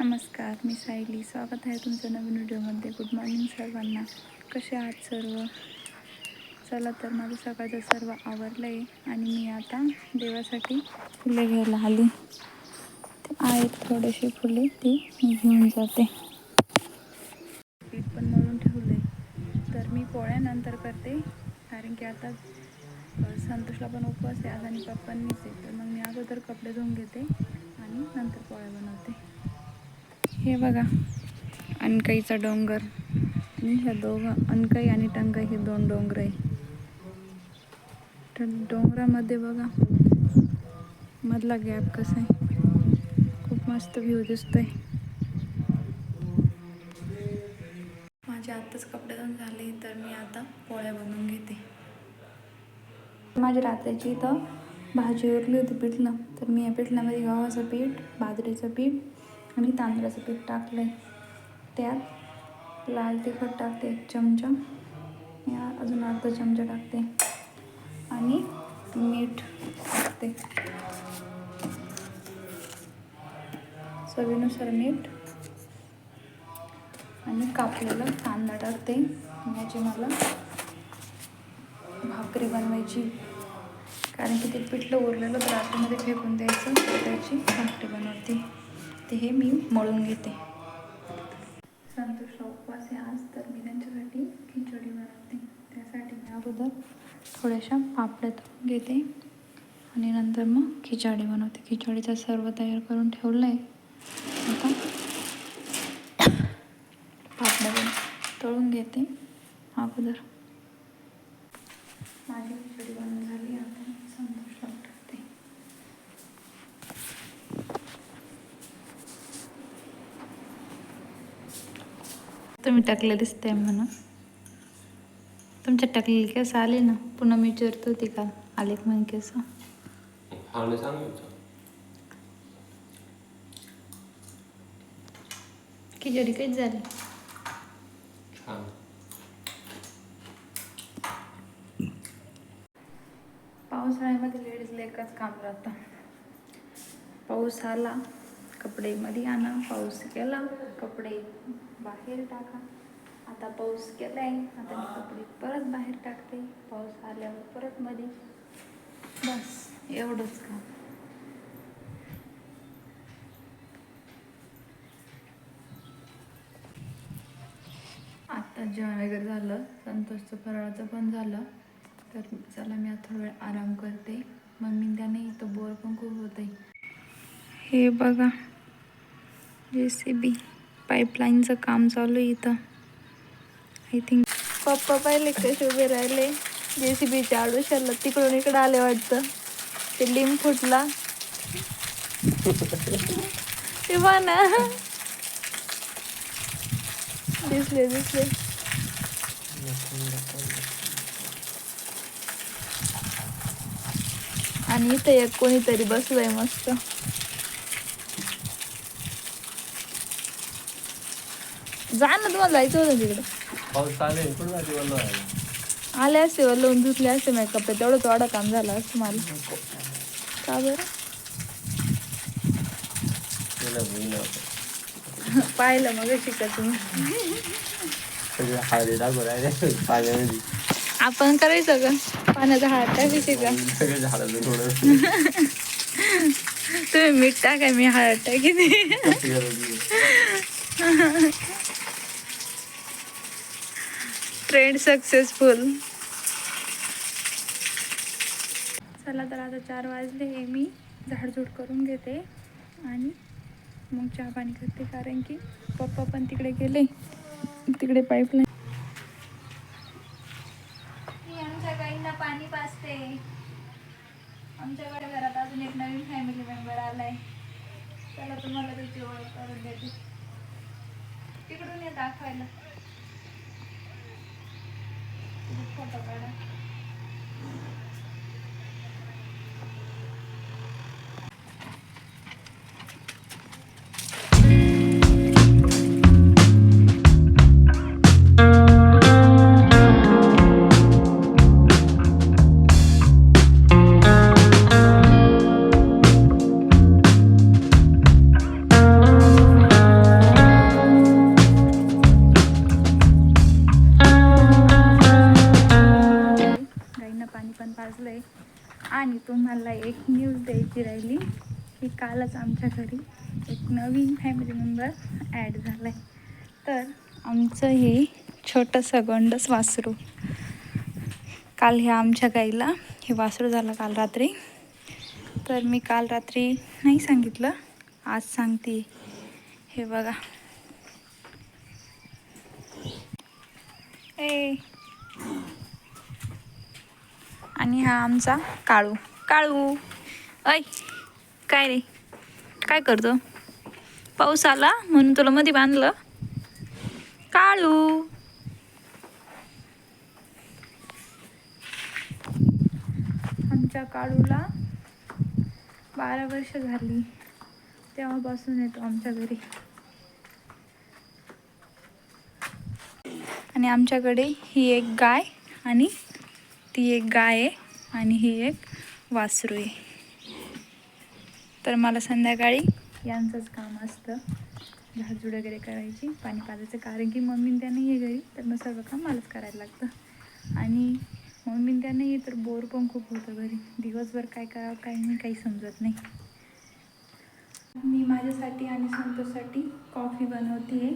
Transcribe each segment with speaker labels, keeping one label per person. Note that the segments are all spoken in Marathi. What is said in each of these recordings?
Speaker 1: नमस्कार मी सायली. स्वागत आहे तुमचं नवीन व्हिडिओमध्ये. गुड मॉर्निंग सर्वांना. कसे आहात सर्व? चला तर माझं सकाळचं सर्व आवरलं आहे आणि मी आता देवासाठी फुले घ्यायला आली. ते आहेत थोडेसे फुले ती मी घेऊन जाते. पीठ पण मळून ठेवलं आहे तर मी पोळ्यानंतर करते कारण की आता संतोषला पण उपवास आहे आज आणि पप्पांनीच आहे. तर मग मी अगोदर कपडे धुवून घेते आणि नंतर पोळ्या बनवते. हे बघा अनकाईचा डोंगर. आणि ह्या दोघं अनकाई आणि टंकाई हे दोन डोंगर आहे. तर डोंगरामध्ये बघा मधला गॅप कसा आहे. खूप मस्त व्ह्यू दिसतोय. माझे आत्ताच कपडे धुवून झाले तर मी आता पोळ्या बनवून घेते. माझी रात्रीची इथं भाजी उरली होती पिठलं. तर मी या पिठल्यामध्ये गव्हाचं पीठ बाजरीचं पीठ आणि तांदळाचं पीठ टाकलं आहे त्यात लाल तिखट टाकते एक चमचा. या अजून अर्धा चमचा टाकते. आणि मीठ टाकते. चवीनुसार मीठ. आणि कापलेलं कांदा टाकते. याची मला भाकरी बनवायची. कारण की ते पिठलं उरलेलं तर रात्रीमध्ये फेकून द्यायचं त्याची भाकरी बनवते. ते हे मी मळून घेते. संतोषला उपवास आहे आज तर मी त्यांच्यासाठी खिचडी बनवते. त्यासाठी मी अगोदर थोड्याशा पापड्या घेते आणि नंतर मग खिचडी बनवते. खिचडीचं सर्व तयार करून ठेवलं आहे आता पापड्या बन तळून घेते अगोदर. माझी खिचडी बनवून झाली आता संतोषला टाकते तुम्ही टाकले दिसते म्हणून. तुमच्या टाकलेली केस आले ना पुन्हा मी विचारत होती का? आले म्हणून केस? खिचडी काहीच झाली? पावसाळ्यामध्ये लेडीजला एकच काम राहतं. पाऊस आला कपडे मध्ये आणा पाऊस गेला कपडे बाहेर टाका. आता पाऊस गेलाय आता मी कपडे परत बाहेर टाकते. पाऊस आल्यावर परत मध्ये. बस एवढंच काम. आत्ता जेवण वगैरे झालं संतोषचं फराळाचं पण झालं. तर चला मी आता थोडा वेळ आराम करते. मम्मी त्याने इथं बोर पण खूप होत आहे हे बघा जे सी बी पाईपलाईनचं काम चालू आहे इथं. आय थिंक पप्पा पाहिले कसे उभे राहिले? जे सी बीच्या आडोशाला तिकडून इकडं आले वाटतं. ते लिंब फुटला. ते ना दिसले दिसले. आणि इथं एक कोणीतरी बसलंय मस्त. जा ना तुम्हाला जायचं होतं तिकडे.
Speaker 2: पाऊस
Speaker 1: आले असते वर लावून धुतले असते माझे कपडे तेवढं तेवढं काम झालं असतं मला. का बरं? पाहिलं मग शिकत तुम्ही
Speaker 2: सगळे हाडे टाकू राहिले पाण्यामध्ये.
Speaker 1: आपण करायचं का? पाण्याचा हात टाकायचे का?
Speaker 2: सगळे झाडाचं थोडं
Speaker 1: तुम्ही मीठ टाकाय मी हळद टाकीते ट्रेंड सक्सेसफुल चला तर आता चार वाजले मी झाडझूड करून घेते आणि मग चहा पाणी करते कारण की पप्पा पण तिकडे गेले. तिकडे पाईपलाईन मी आमच्या गाईंना पाणी पाजते. आमच्याकडे घरात अजून एक नवीन फॅमिली मेंबर आलाय. चला तुम्हाला त्याची ओळख करून देते. तिकडून ये दाखवायला. Punta para. मला तुम्हाला एक न्यूज द्यायची राहिली की कालच आमच्या घरी एक नवीन फॅमिली मेंबर ॲड झाला आहे तर आमचं हे छोटंसं गोंडस वासरू. काल ह्या आमच्या गाईला हे वासरू झालं काल रात्री. तर मी काल रात्री नाही सांगितलं आज सांगते. हे बघा. ए. आणि हा आमचा काळू. काळू. ऐ काय रे? काय करतो? पाऊस आला म्हणून तुला मध्ये बांधलं. काळू. आमच्या काळूला बारा वर्ष झाली. तेव्हापासून येतो आमच्या घरी. आणि आमच्याकडे ही एक गाय आणि ती एक गाय आहे आणि ही एक वासरू आहे. तर मला संध्याकाळी यांचंच काम असतं. झाडझूड वगैरे करायची पाणी पाजायचं. कारण की मम्मी त्या नाही आहे घरी तर मग सर्व काम मलाच करायला लागतं. आणि मम्मी त्या नाही आहे तर बोर पण खूप होतं घरी. दिवसभर काय करावं काय नाही काही समजत नाही. मी माझ्यासाठी आणि संतोषसाठी कॉफी बनवते आहे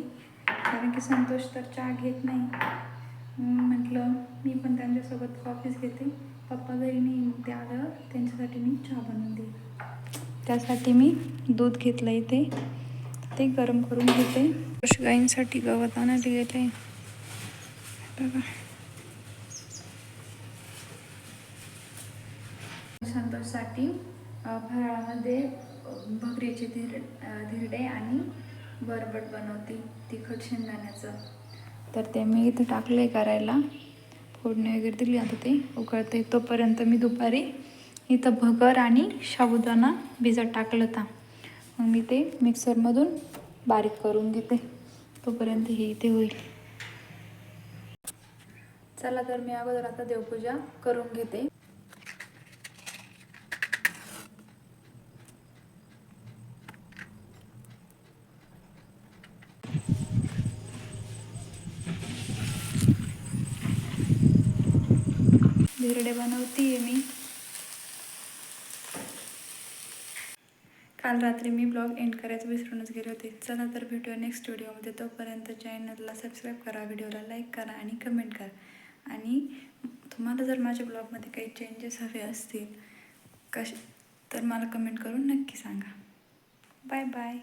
Speaker 1: कारण की संतोष तर चहा घेत नाही. मग म्हटलं मी पण त्यांच्यासोबत कॉफीच घेते. पप्पा घरी नाही मग ते आल्यावर त्यांच्यासाठी मी चहा बनवून दे त्यासाठी मी दूध घेतलं इथे. ते गरम करून घेते. गाईंसाठी गवत आणायला गेले. बघा. संतोषसाठी फराळामध्ये भगरीचे धिर धिरडे आणि बरबट बनवते तिखट शेंगदाण्याचं. तर ते मी इथं टाकले करायला. फोडणी वगैरे दिली. आता ते उकळते तोपर्यंत मी दुपारी इथं भगर आणि साबुदाणा भिजत टाकलं होता. मग मी ते मिक्सरमधून बारीक करून घेते. तोपर्यंत हे इथे होईल. चला तर मी अगोदर आता देवपूजा करून घेते. धिरडे बनवते मी. काल रात्री मी ब्लॉग एंड करायचं विसरूनच गेले होते. चला तर भेटूया नेक्स्ट व्हिडिओमध्ये तोपर्यंत चॅनलला सबस्क्राईब करा व्हिडिओला लाईक करा आणि कमेंट करा. आणि तुम्हाला जर माझ्या ब्लॉगमध्ये काही चेंजेस हवे असतील कश तर मला कमेंट करून नक्की सांगा. Bye bye